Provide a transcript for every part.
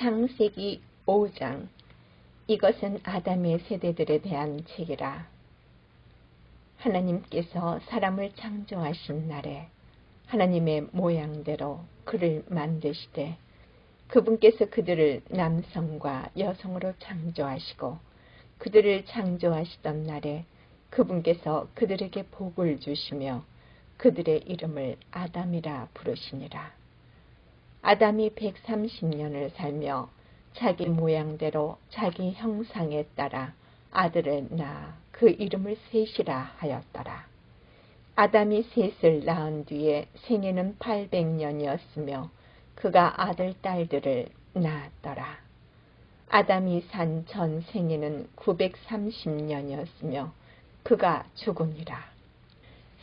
창세기 5장 이것은 아담의 세대들에 대한 책이라. 하나님께서 사람을 창조하신 날에 하나님의 모양대로 그를 만드시되 그분께서 그들을 남성과 여성으로 창조하시고 그들을 창조하시던 날에 그분께서 그들에게 복을 주시며 그들의 이름을 아담이라 부르시니라. 아담이 130년을 살며 자기 모양대로 자기 형상에 따라 아들을 낳아 그 이름을 셋이라 하였더라. 아담이 셋을 낳은 뒤에 생애는 800년이었으며 그가 아들 딸들을 낳았더라. 아담이 산 전 생애는 930년이었으며 그가 죽으니라.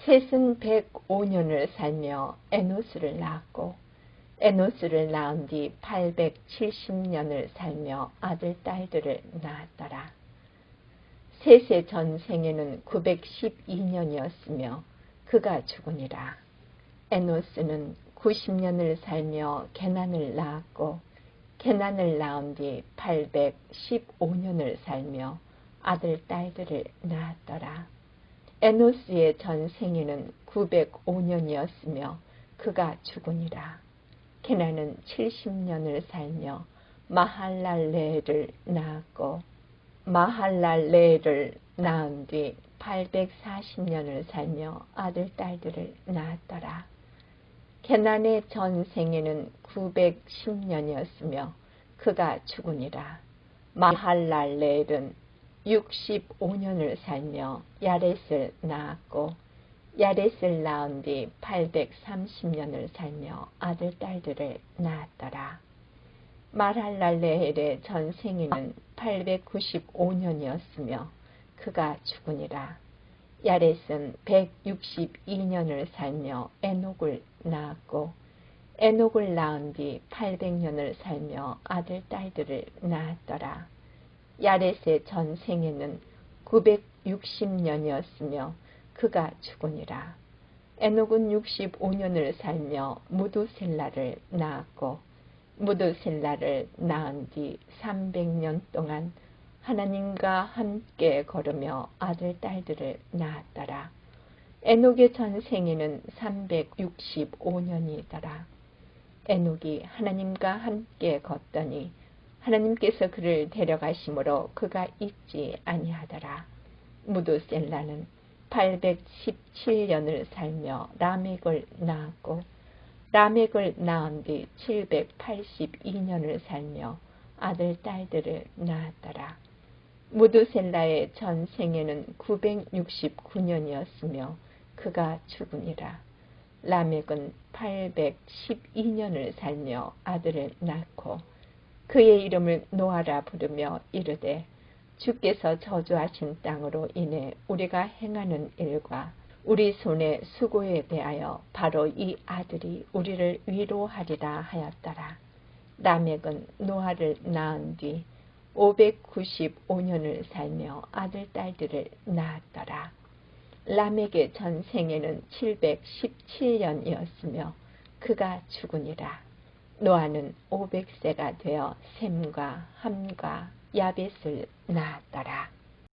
셋은 105년을 살며 에노스를 낳았고 에노스를 낳은 뒤 870년을 살며 아들 딸들을 낳았더라. 셋의 전생에는 912년이었으며 그가 죽으니라. 에노스는 90년을 살며 게난을 낳았고 게난을 낳은 뒤 815년을 살며 아들 딸들을 낳았더라. 에노스의 전생에는 905년이었으며 그가 죽으니라. 케나는 70년을 살며 마할랄레를 낳았고 마할랄레를 낳은 뒤 840년을 살며 아들 딸들을 낳았더라. 케난의 전생에는 910년이었으며 그가 죽으니라. 마할랄레은 65년을 살며 야렛을 낳았고 뒤 830년을 살며 아들 딸들을 낳았더라. 마랄랄레헬의 전생에는 895년이었으며 그가 죽으니라. 야렛은 162년을 살며 에녹을 낳았고 에녹을 낳은 뒤 800년을 살며 아들 딸들을 낳았더라. 야렛의 전생에는 960년이었으며 그가 죽으니라. 에녹은 65년을 살며 무두셀라를 낳았고 무두셀라를 낳은 뒤 300년 동안 하나님과 함께 걸으며 아들 딸들을 낳았더라. 에녹의 전생에는 365년이더라. 에녹이 하나님과 함께 걷더니 하나님께서 그를 데려가심으로 그가 있지 아니하더라. 무두셀라는 817년을 살며 라멕을 낳았고 라멕을 낳은 뒤 782년을 살며 아들 딸들을 낳았더라. 무두셀라의 전생에는 969년이었으며 그가 죽으니라. 라멕은 812년을 살며 아들을 낳고 그의 이름을 노아라 부르며 이르되 주께서 저주하신 땅으로 인해 우리가 행하는 일과 우리 손의 수고에 대하여 바로 이 아들이 우리를 위로하리라 하였더라. 라멕은 노아를 낳은 뒤 595년을 살며 아들 딸들을 낳았더라. 라멕의 전생에는 717년이었으며 그가 죽으니라. 노아는 500세가 되어 샘과 함과 야벳을 낳았더라.